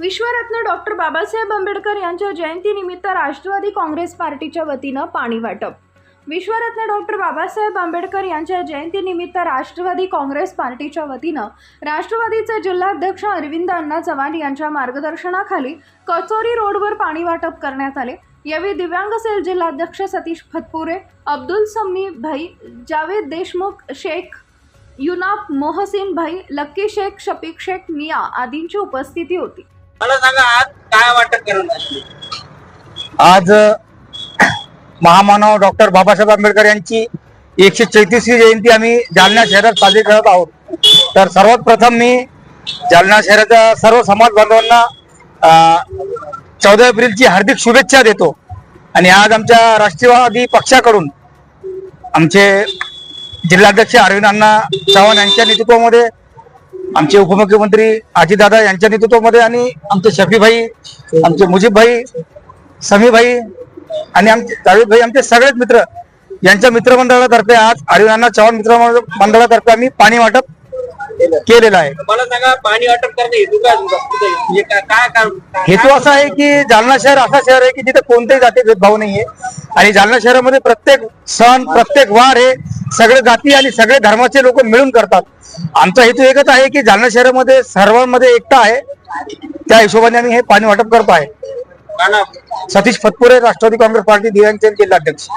विश्वरत्न doctor Babasaheb Ambedkar यांच्या जयंतीनिमित्त राष्ट्रवादी काँग्रेस पार्टीच्या वतीनं पाणी वाटप. विश्वरत्न डॉक्टर बाबासाहेब आंबेडकर यांच्या जयंतीनिमित्त राष्ट्रवादी काँग्रेस पार्टीच्या वतीनं राष्ट्रवादीचे जिल्हाध्यक्ष अरविंद अण्णा चव्हाण यांच्या मार्गदर्शनाखाली कचोरी रोडवर पाणी वाटप करण्यात आले. यावेळी दिव्यांग सेल जिल्हाध्यक्ष सतीश फतपुरे अब्दुल सम्मी भाई जावेद देशमुख शेख युनाब मोहसिन भाई लक्की शेख शफीक शेख मिया आदींची उपस्थिती होती. मला सांगा आज काय वाटप आज महामानव डॉक्टर बाबासाहेब आंबेडकर यांची एकशे चौतीसवी जयंती आम्ही जालना शहरात साजरी करत आहोत. तर सर्वात प्रथम मी जालना शहराच्या सर्व समाज बांधवांना चौदा एप्रिलची हार्दिक शुभेच्छा देतो. आणि आज आमच्या राष्ट्रवादी पक्षाकडून आमचे जिल्हाध्यक्ष अरविंद अण्णा चव्हाण यांच्या नेतृत्वामध्ये आमचे उपमुख्यमंत्री अजितदादा यांच्या नेतृत्वामध्ये आणि आमचे शफीभाई आमचे मुजीबभाई समीभाई आणि आमचे जावेदभाई आमचे सगळेच मित्र यांच्या मित्रमंडळातर्फे आज अरविंदांना चव्हाण मित्र मंडळातर्फे आम्ही पाणी वाटप केलेलं आहे. मला सांगा पाणी वाटप करणे हेतू काय म्हणजे काय हेतू असा आहे की जालना शहर असा शहर आहे की जिथे कोणतेही जाती भेदभाव नाहीये. आणि जालना शहरामध्ये प्रत्येक सण प्रत्येक वार हे सगळे जाती आणि सगळे धर्माचे लोक मिळून करतात. आमचा हेतू एकच आहे की जालना शहरामध्ये सर्वांमध्ये एकता आहे. त्या हिशोबाने आम्ही हे पाणी वाटप करतो आहे? सतीश फतपुरे राष्ट्रवादी काँग्रेस पार्टी दिव्यांग जिल्हाध्यक्ष.